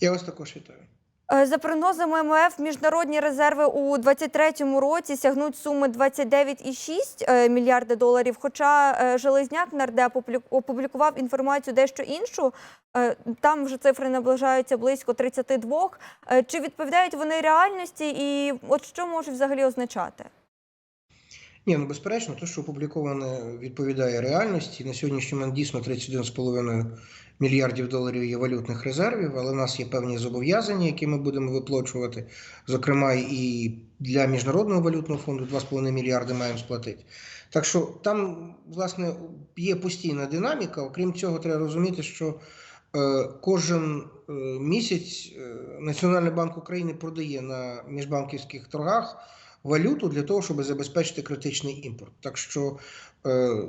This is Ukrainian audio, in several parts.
Я вас також вітаю. Е, За прогнозами МВФ, міжнародні резерви у 2023 році сягнуть суми 29,6 е, мільярда доларів. Хоча е, Железняк нардеп опублікував інформацію дещо іншу. Там вже цифри наближаються близько 32. Е, Чи відповідають вони реальності, і от що може взагалі означати? Ні, ну безперечно, те, що опубліковане, відповідає реальності. На сьогоднішній момент дійсно 31,5 мільярдів доларів є валютних резервів, але в нас є певні зобов'язання, які ми будемо виплачувати. Зокрема, і для міжнародного валютного фонду 2,5 мільярди маємо сплатити. Так що там, власне, є постійна динаміка. Окрім цього, треба розуміти, що е, кожен е, місяць е, Національний банк України продає на міжбанківських торгах валюту для того, щоб забезпечити критичний імпорт. Так що е,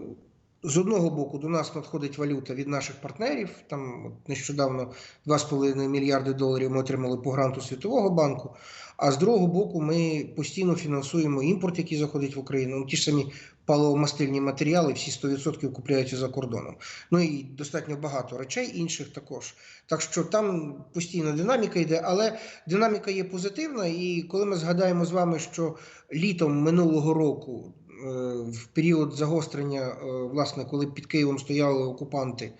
з одного боку до нас надходить валюта від наших партнерів. Там нещодавно 2,5 мільярди доларів ми отримали по гранту Світового банку. А з другого боку, ми постійно фінансуємо імпорт, який заходить в Україну. Ну, ті ж самі паливомастильні матеріали, всі 100% купляються за кордоном. Ну і достатньо багато речей інших також. Так що там постійна динаміка йде, але динаміка є позитивна. І коли ми згадаємо з вами, що літом минулого року, е, в період загострення, е, власне, коли під Києвом стояли окупанти,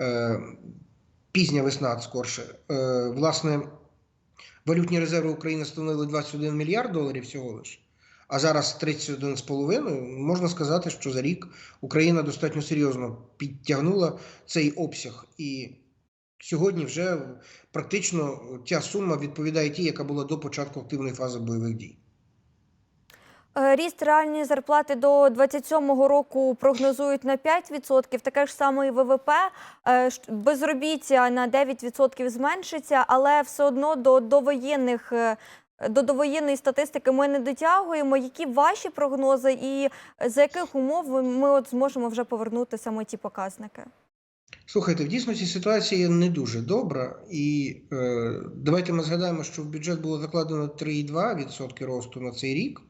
е, пізня весна скорше, власне, валютні резерви України становили 21 мільярд доларів всього лиш. А зараз 31,5, можна сказати, що за рік Україна достатньо серйозно підтягнула цей обсяг. І сьогодні вже практично ця сума відповідає тій, яка була до початку активної фази бойових дій. Е, Ріст реальної зарплати до 27-го року прогнозують на 5%, таке ж саме і ВВП. Е, Безробіття на 9% зменшиться, але все одно до довоєнних е, до довоєнної статистики ми не дотягуємо. Які ваші прогнози і за яких умов ми от зможемо вже повернути саме ті показники? Слухайте, в дійсності ситуація не дуже добра, і е, давайте ми згадаємо, що в бюджет було закладено 3,2% росту на цей рік.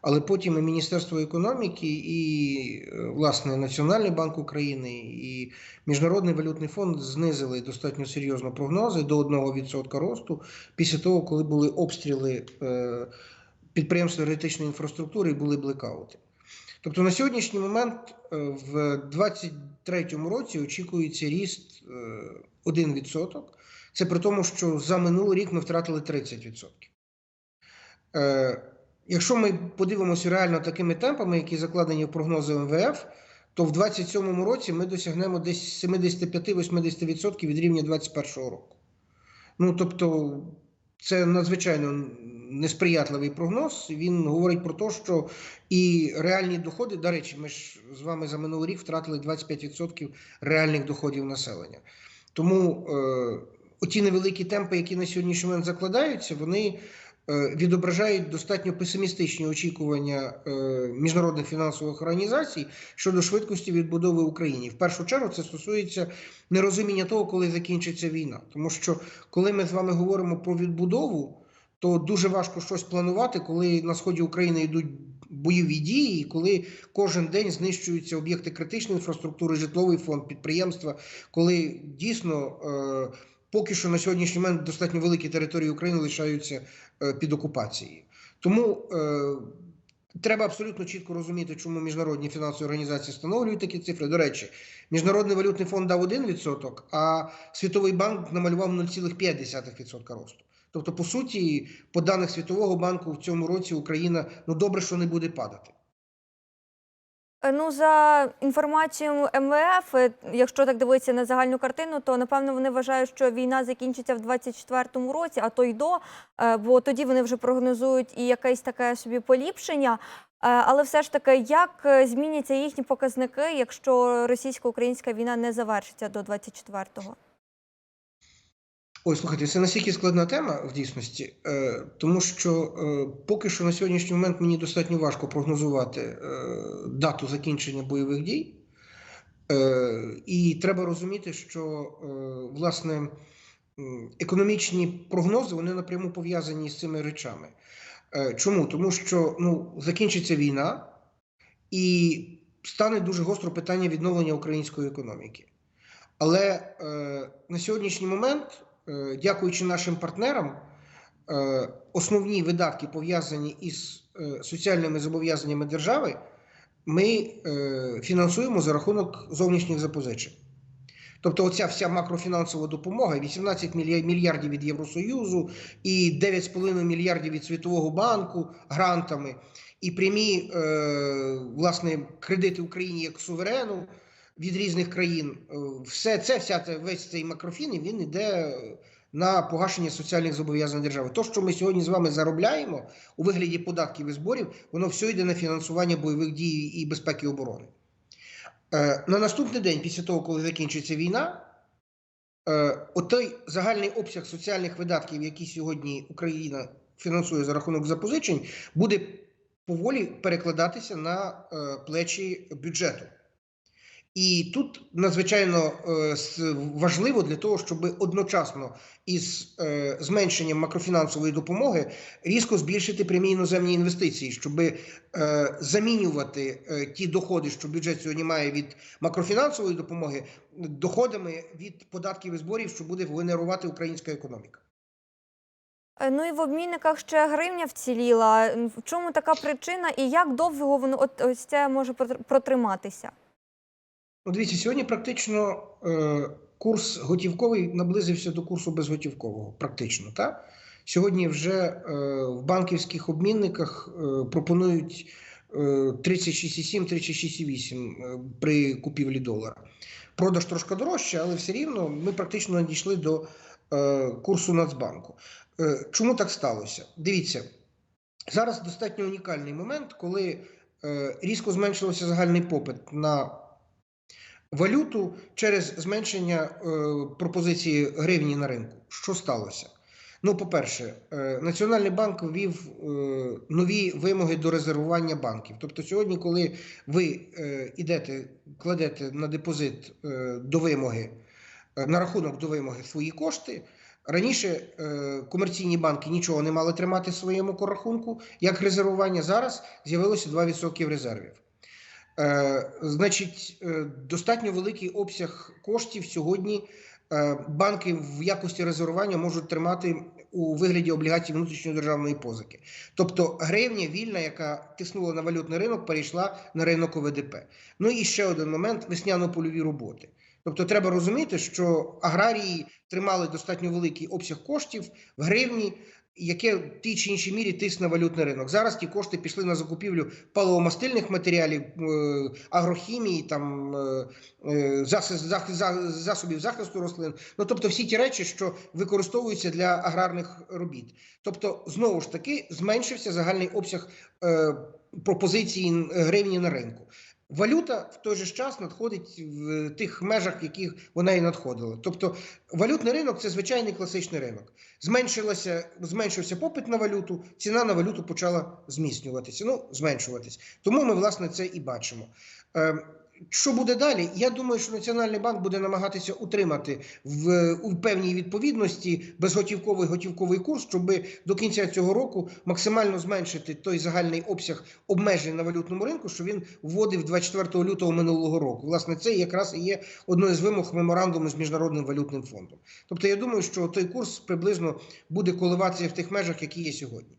Але потім і Міністерство економіки, і е, власне Національний банк України, і Міжнародний валютний фонд знизили достатньо серйозно прогнози до 1% росту після того, коли були обстріли е, підприємств енергетичної інфраструктури і були блекаути. Тобто на сьогоднішній момент е, в 2023 році очікується ріст е, 1%. Це при тому, що за минулий рік ми втратили 30%. Якщо ми подивимося реально такими темпами, які закладені в прогнози МВФ, то в 2027 році ми досягнемо десь 75-80% від рівня 2021 року. Ну тобто, це надзвичайно несприятливий прогноз. Він говорить про те, що і реальні доходи, до речі, ми ж з вами за минулий рік втратили 25% реальних доходів населення. Тому е, оті невеликі темпи, які на сьогоднішній момент закладаються, вони відображають достатньо песимістичні очікування е, міжнародних фінансових організацій щодо швидкості відбудови України. В першу чергу це стосується нерозуміння того, коли закінчиться війна. Тому що коли ми з вами говоримо про відбудову, то дуже важко щось планувати, коли на сході України йдуть бойові дії, коли кожен день знищуються об'єкти критичної інфраструктури, житловий фонд, підприємства, коли дійсно е, поки що на сьогоднішній момент достатньо великі території України лишаються е, під окупацією. Тому е, треба абсолютно чітко розуміти, чому міжнародні фінансові організації встановлюють такі цифри. До речі, Міжнародний валютний фонд дав 1%, а Світовий банк намалював 0,5% росту. Тобто, по суті, по даних Світового банку в цьому році Україна ну добре, що не буде падати. Е, Ну, за інформацією МВФ, е, якщо так дивитися на загальну картину, то напевно вони вважають, що війна закінчиться в 2024 році, а то й до, е, бо тоді вони вже прогнозують і якесь таке собі поліпшення. Але все ж таки, як зміняться їхні показники, якщо російсько-українська війна не завершиться до 24-го? Ой, слухайте, це настільки складна тема в дійсності, е, тому що е, поки що на сьогоднішній момент мені достатньо важко прогнозувати е, дату закінчення бойових дій. Е, і треба розуміти, що е, власне економічні прогнози вони напряму пов'язані з цими речами. Е, чому? Тому що ну, закінчиться війна і стане дуже гостро питання відновлення української економіки. Але е, на сьогоднішній момент дякуючи нашим партнерам, е, основні видатки, пов'язані із е, соціальними зобов'язаннями держави, ми е, фінансуємо за рахунок зовнішніх запозичень. Тобто, оця вся макрофінансова допомога, 18 мільярдів від Євросоюзу і 9,5 мільярдів від Світового банку грантами, і прямі е, власне кредити Україні як суверену від різних країн. Е, Все це, вся весь цей макрофін, він йде на погашення соціальних зобов'язань держави. То, що ми сьогодні з вами заробляємо у вигляді податків і зборів, воно все йде на фінансування бойових дій і безпеки і оборони. Е, На наступний день, після того, коли закінчиться війна, е, отой загальний обсяг соціальних видатків, які сьогодні Україна фінансує за рахунок запозичень, буде поволі перекладатися на плечі бюджету. І тут надзвичайно е, важливо для того, щоб одночасно із е, зменшенням макрофінансової допомоги різко збільшити прямі іноземні інвестиції, щоб е, замінювати ті доходи, що бюджет сьогодні має від макрофінансової допомоги, доходами від податків і зборів, що буде генерувати українська економіка. Ну і в обмінниках ще гривня вціліла. В чому така причина і як довго воно ось це може протр- протриматися? Ну, дивіться, сьогодні практично е, курс готівковий наблизився до курсу безготівкового. Практично, так? Сьогодні вже е, в банківських обмінниках е, пропонують е, 36,7, 36,8 е, при купівлі долара. Продаж трошки дорожче, але все рівно ми практично надійшли до е, курсу Нацбанку. Е, чому так сталося? Дивіться, зараз достатньо унікальний момент, коли е, різко зменшився загальний попит на валюту через зменшення е, пропозиції гривні на ринку. Що сталося? Ну, по-перше, е, Національний банк ввів е, нові вимоги до резервування банків. Тобто, сьогодні, коли ви е, ідете, кладете на депозит до вимоги, на рахунок до вимоги свої кошти. Раніше комерційні банки нічого не мали тримати в своєму рахунку, як резервування. Зараз з'явилося 2% резервів. Е, значить, е, достатньо великий обсяг коштів сьогодні е, банки в якості резервування можуть тримати у вигляді облігацій внутрішньої державної позики. Тобто гривня вільна, яка тиснула на валютний ринок, перейшла на ринок ОВДП. Ну і ще один момент весняно-польові роботи. Тобто треба розуміти, що аграрії тримали достатньо великий обсяг коштів в гривні, яке в тій чи іншій мірі тисне валютний ринок. Зараз ті кошти пішли на закупівлю паливомастильних матеріалів, е, агрохімії, там е, е, засобів, захисту рослин. Ну тобто всі ті речі, що використовуються для аграрних робіт. Тобто, знову ж таки, зменшився загальний обсяг пропозиції гривні на ринку. Валюта в той же час надходить в тих межах, в яких вона і надходила. Тобто валютний ринок це звичайний класичний ринок. Зменшилася, зменшився попит на валюту, ціна на валюту почала зміцнюватися, ну, зменшуватись. Тому ми, власне, це і бачимо. Що буде далі? Я думаю, що Національний банк буде намагатися утримати в у певній відповідності безготівковий готівковий курс, щоб до кінця цього року максимально зменшити той загальний обсяг обмежень на валютному ринку, що він вводив 24 лютого минулого року. Власне, це якраз і є одною з вимог меморандуму з міжнародним валютним фондом. Тобто, я думаю, що той курс приблизно буде коливатися в тих межах, які є сьогодні.